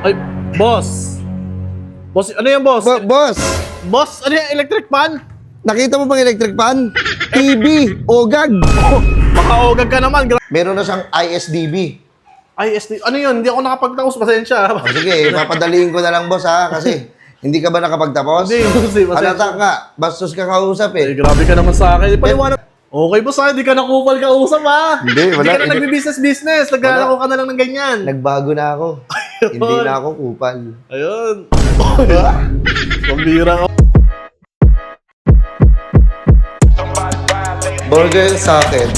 Ay, boss. Boss, ano yan, boss? Bo- boss, boss, ano yan, electric fan? nakita mo bang electric fan? TV, ogag. Makaogag ka naman. Gra- Meron na siyang ISDB. Ay, SD, ano yun? Hindi ako nakapagtapos. Pasensya. O sige, papadaliin ko na lang boss ha, kasi hindi ka ba nakapagtapos? Hindi, boss, eh, pasensya. Halata ka, bastos ka kausap Ay, eh. grabe ka naman sa akin. Paliwanag. Okay, boss, ha? Hindi ka nakupal ka usap, ha? Hindi, wala. Hindi ka na nagbi-business-business. Naglalako ka na lang ng ganyan. Nagbago na ako. hindi na ako kupal. Ayun. Pambira ka. Burger sa akin.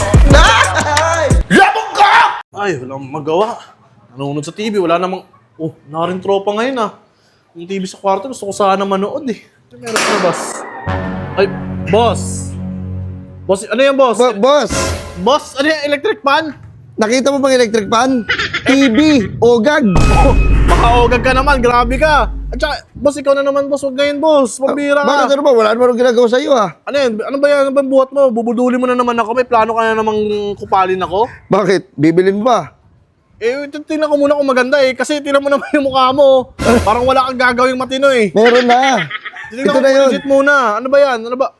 Labog ka! Ay, wala akong magawa. Nanonood sa TV, wala namang... Oh, narin tropa ngayon ah. Yung TV sa kwarto, gusto ko sana manood eh. Meron na, boss? Ay, boss! Boss, ano yan, boss? Bo- boss, boss, ano yan, electric fan? nakita mo bang electric fan? TV, ogag. Oh, makaogag ka naman, grabe ka. At saka, boss, ikaw na naman, boss. Huwag ngayon, boss. Pambira Bakit ka. ano ba? Wala naman ginagawa sa iyo ah. Ano yan? Ano ba yan? Ano ba yung buhat mo? Bubuduli mo na naman ako. May plano ka na namang kupalin ako? Bakit? Bibilin mo ba? Eh, tingnan ko muna kung maganda eh. Kasi tingnan mo naman yung mukha mo. Parang wala kang gagawing matino eh. Meron na. Tingnan ko na yun. legit muna. Ano ba yan? Ano ba?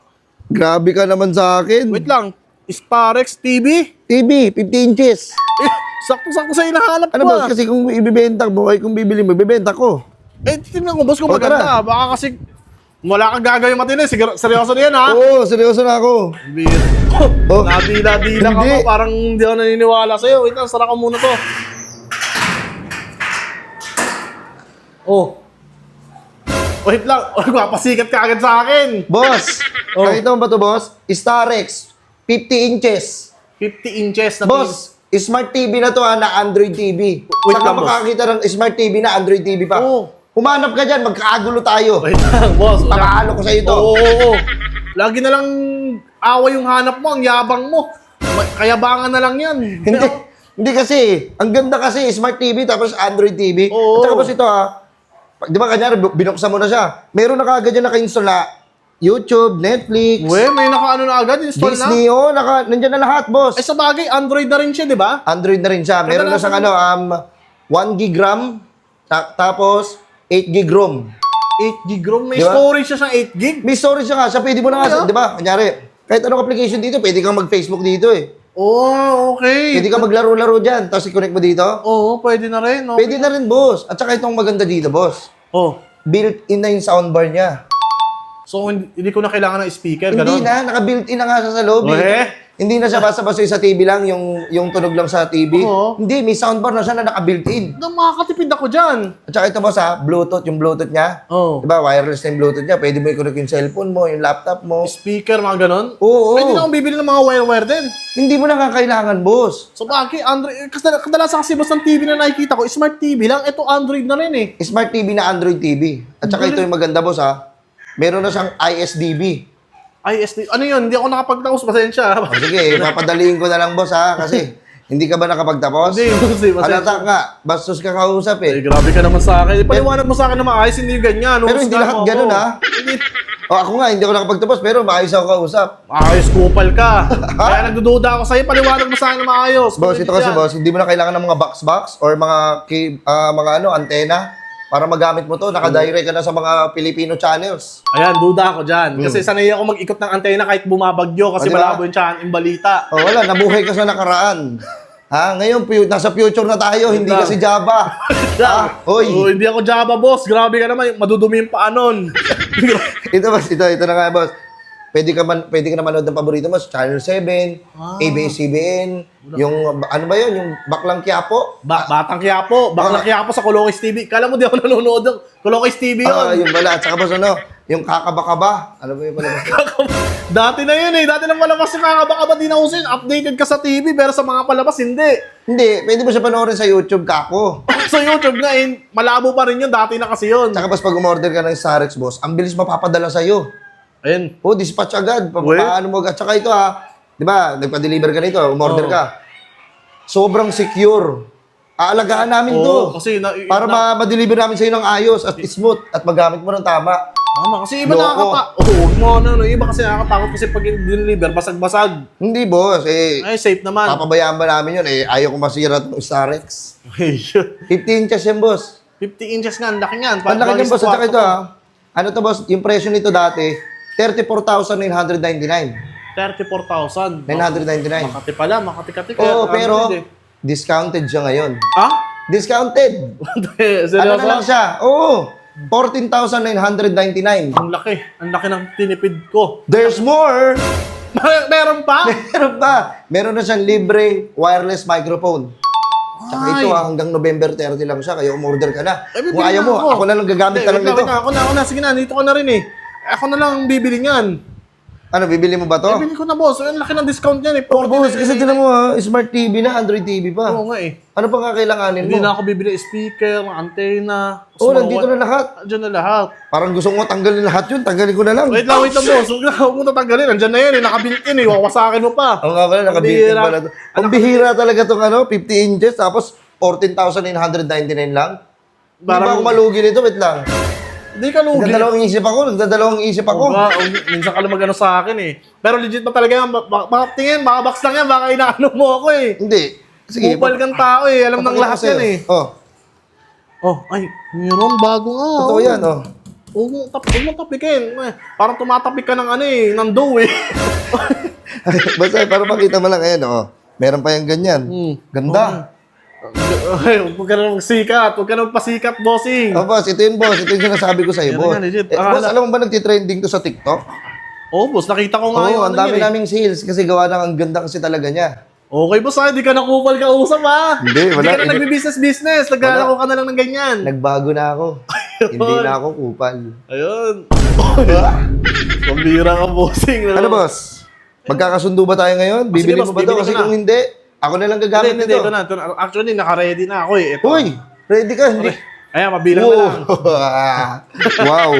Grabe ka naman sa akin. Wait lang. Sparex TV? TV, 50 inches. Eh, sakto-sakto sa hinahanap Ano ko ba? ah. Kasi kung ibibenta mo, ay kung bibili mo, ibibenta ko. Eh, tingnan ko boss kung maganda. Baka kasi wala kang gagawing matino eh. Siguro, seryoso na yan ha? Oo, seryoso na ako. Weird. Oh. Nadila-dila ka Hindi. pa. Parang hindi ako naniniwala sa'yo. Wait lang, sara ko muna to. Oh. Wait lang. Oh, papasikat ka agad sa akin. Boss, Oh. nakita mo ba to boss? Starex, 50 inches. 50 inches na Boss, smart TV na to ha, na Android TV. Wait Saka lang, boss. makakita ng smart TV na Android TV pa. Oo. Humanap ka dyan, magkakagulo tayo. Wait lang, boss. Papaano ko sa ito? Oo, oo, oo. Lagi na lang away yung hanap mo, ang yabang mo. Ma- Kayabangan na lang yan. Hindi. Hindi kasi, ang ganda kasi, smart TV tapos Android TV. Oo. At saka boss ito ha, di ba kanyari, bu- binuksan mo na siya. Meron na kagad yan naka-install na YouTube, Netflix, We, may nakaano na agad, install na. Disney, oh, naka, nandyan na lahat, boss. Eh sa bagay, Android na rin siya, di ba? Android na rin siya. Meron na siyang ano, um, 1 gig RAM, ta- tapos 8 gig ROM. 8 gig ROM, may Di ba? storage siya sa 8 gig. May storage siya nga, siya pwede mo na nga, Ano? di ba? Kanyari, kahit anong application dito, pwede kang mag-Facebook dito eh. Oh, okay. Pwede kang maglaro-laro dyan, tapos i-connect mo dito. Oo, pwede na rin. Okay. Pwede na rin, boss. At saka itong maganda dito, boss. Oh. Built-in na yung soundbar niya. So, hindi, hindi ko na kailangan ng speaker, Hindi ganun? na, naka-built-in na nga siya sa loob. Okay. eh. Hindi na siya basta-basta sa TV lang, yung, yung tunog lang sa TV. Oo. Hindi, may soundbar na siya na naka-built-in. Nang makakatipid ako dyan. At saka ito, boss, ha, Bluetooth, yung Bluetooth niya. Oh. Diba, wireless na yung Bluetooth niya. Pwede mo i-connect yung cellphone mo, yung laptop mo. Speaker, mga ganun. Oo. Pwede na akong bibili ng mga wire-wire din. Hindi mo na nga kailangan, boss. So, bakit? Android, kasi kadalasan kasi boss ng TV na nakikita ko, smart TV lang. Ito, Android na rin eh. Smart TV na Android TV. At saka ito yung maganda, boss, ha. Meron na siyang ISDB. ISD. Ano yun? Hindi ako nakapagtapos. Pasensya. O sige, papadaliin ko na lang, boss, ha. Kasi hindi ka ba nakapagtapos? Hindi, boss, eh, pasensya. Halata ka, bastos ka kausap, Eh, eh. grabe ka naman sa akin. Paliwanag mo sa akin na maayos, hindi yung ganyan. Pero hindi lahat ganun, ha? O ako nga, hindi ako nakapagtapos, pero maayos ako kausap. Maayos kupal ka. Kaya nagdududa ako sa'yo. Paliwanag mo sa akin na maayos. Boss, ito kasi, yan. boss, hindi mo na kailangan ng mga box-box or mga, ki- ah, mga ano, antena para magamit mo to. Nakadirect ka na sa mga Filipino channels. Ayan, duda ako dyan. Kasi sanay ako mag-ikot ng antena kahit bumabagyo kasi Hmm. O, diba? malabo yung tiyan, yung balita. O wala, nabuhay ka sa nakaraan. Ha? Ngayon, pu- nasa future na tayo, hindi lang. ka si Java. ha? Hoy, Oh, hindi ako Java, boss. Grabe ka naman. Madudumi yung paanon. ito boss, ito, ito na nga boss. Pwede ka man pwede ka na manood ng paborito mo, Channel 7, Ah. ABS-CBN, yung ano ba 'yun, yung Baklang Quiapo. ba Batang Quiapo. Baklang Ah. Quiapo sa Colokis TV. Kala mo di ako nanonood ng Colokis TV yun. Ah, yung bala, at saka boss ano, yung Kakabakaba. Ano ba yung palabas? Dati na yun eh. Dati na palabas yung mga baka ba di na usin. Updated ka sa TV pero sa mga palabas hindi. hindi, pwede mo siya panoorin sa YouTube, kako. sa YouTube nga eh, malabo pa rin yun. Dati na kasi yun. Tsaka boss, pag umorder ka ng Starex, boss, ang bilis mapapadala sa'yo. Ayun. Oh, dispatch agad. Pa- Well. Paano mo agad. Tsaka ito ha, di ba, nagpa-deliver ka nito, umorder Oo. ka. Sobrang secure. Aalagaan namin Oo, to. kasi na, Para na, ma- ma-deliver namin sa'yo ng ayos at smooth at magamit mo ng tama. Tama, kasi iba Loko. nakakata... Oo, huwag mo ano, no, iba kasi nakakatakot kasi pag deliver, basag-basag. Hindi, boss. Eh, Ay, safe naman. papabayaan ba namin yun? Eh, ayaw ko masira itong Starex. Ay, 50 inches yan, boss. 50 inches nga, ang laki nga. Ang laki ng boss, at saka ito ah. Ano to boss, yung presyo nito dati, 34,999. 34,000. 999. Makati pala, makati-kati. Oo, kaya pero 100 eh. discounted siya ngayon. Ha? Discounted! Seryoso? Ano na lang siya? Oo! 14,999. Ang laki. Ang laki ng tinipid ko. There's more! Meron pa? Meron pa! Meron na siyang libre wireless microphone. Tsaka ito ah, hanggang November 30 lang siya, kaya umorder ka na. Eh, bibili Kung ayaw na mo, ako. ako na lang gagamit Hindi, nito. wait Ako na, ako na. Sige na, dito ko na rin eh. Ako na lang ang bibili niyan. Ano, bibili mo ba to? Eh, bili ko na boss. Ang laki ng discount niyan eh. Oh, 40 boss, kasi tinan mo ha, smart TV na, Android TV pa. Oo nga eh. Ano pa nga kailanganin Hindi mo? na ako bibili speaker, antenna. Oo, small nandito na lahat. Andiyan na lahat. Parang gusto mo tanggalin lahat yun, tanggalin ko na lang. Wait lang, wait lang boss. Huwag na, huwag mo tatanggalin. Andiyan na yan eh. Nakabuilt-in eh. Wawasakin mo pa. Oo nga pala, Pambihira. pala to. Ang bihira talaga tong ano, 50 inches, tapos 14,999 lang. Parang... Di ba ako malugi nito? Wait lang. Hindi ka lugi. Nagdadalawang isip ako, nagdadalawang isip ako. Ba, o, minsan ka lang magano sa akin eh. Pero legit ba talaga yan? Ba- Baka, tingin, baka box lang yan. Baka inaano mo ako eh. Hindi. Sige. Kupal kang tao eh. Alam ng lahat yan eh. Oh, Oh, ay, meron bago nga. totoo yan, oh. Huwag mo, tap, huwag mo tapikin. Eh, Parang tumatapik ka ng ano eh, ng dough eh. Basta, para makita mo lang, ayan, oh. Meron pa yung ganyan. Hmm. Ganda. Ay, huwag ka na magsikat. Huwag ka na magpasikat, bossing. Oh, boss, ito yun, boss. Ito yung sinasabi ko sa'yo, Yan boss. nga, legit. Eh, boss, Akala- alam mo ba nagtitrending to sa TikTok? Oh, boss, nakita ko nga Oo, yung ang ano dami yan eh. naming sales kasi gawa ng ang ganda kasi talaga niya. Okay, boss, ha? Hindi ka nakupal ka usap, ha? Hindi, wala. Hindi ka na nagbi-business-business. Naglalako ka na lang ng ganyan. Nagbago na ako. Hindi na ako kupal. Ayun. Pambira ka, bossing. Ano, boss? Magkakasundo ba tayo ngayon? Bibili boss, mo ba bibili ko Kasi na. kung hindi, ako na lang Hindi, gagamit hindi, nito. ito na. Ito na. Actually, naka-ready na ako eh. Ito. Uy, ready ka? Hindi. Ayan, mabilang na lang. wow.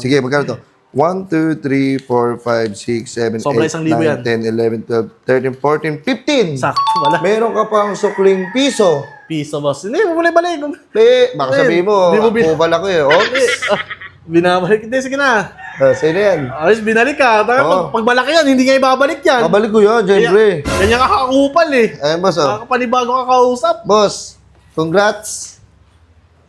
Sige, magkano to? 1, 2, 3, 4, 5, 6, 7, Sobra 8, isang libo yan. 9, 10, 11, 12, 13, 14, 15. Sakto, wala. Meron ka pang sukling piso. Piso, boss. Hindi, bumalik-balik. Eh, baka sabihin mo, di mo bin- kupal ako eh. Oops. Ah, binabalik. Hindi, sige na. Ah, sino yan? Ayos, binalik ka. Taka, Oo. pag, pag malaki yan, hindi nga ibabalik yan. Kabalik ko yan, syempre. Ganyan ka kakupal eh. Ayun, boss, oh. Nakakapanibago ka kausap. Boss, congrats.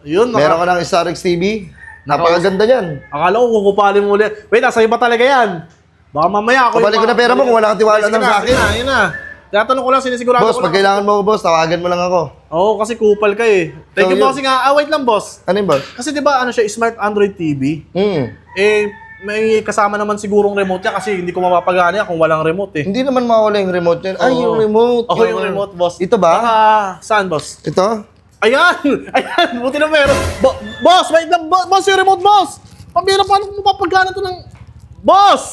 Naka, Meron ka ng Star X TV. Napakaganda yan. akala ko kukupalin mo ulit. Wait, nasa iba talaga yan. Baka mamaya ako. Kabalik ko yung- na pera mo kung wala kang tiwala na, sa akin. na, yun na. Tinatanong ko lang, sinisigurado Boss, ko pag lang. kailangan mo, boss, tawagan mo lang ako. Oo, kasi kupal ka eh. Thank So, you, yun. bossing nga. Ah, wait lang, boss. Ano yun, boss? Kasi di ba ano siya, smart Android TV? Hmm. Eh, may kasama naman sigurong remote niya kasi hindi ko mapapagana kung walang remote eh. Hindi naman mawala yung remote yan. Ay, Oo. yung remote. Oo, yung remote, boss. Ito ba? Baka, saan, boss? Ito? Ayan! Ayan! Buti na meron. Bo- boss, wait lang. Bo- boss, yung remote, boss! Pambira, paano kung mapapagana to ng... Boss!